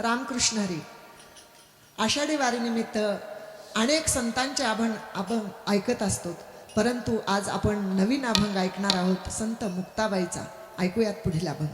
रामकृष्ण हरी. आषाढी वारीनिमित्त अनेक संतांचे अभंग आपण ऐकत असतो. परंतु आज आपण नवीन अभंग ऐकणार आहोत संत मुक्ताबाईचा. ऐकूयात पुढील अभंग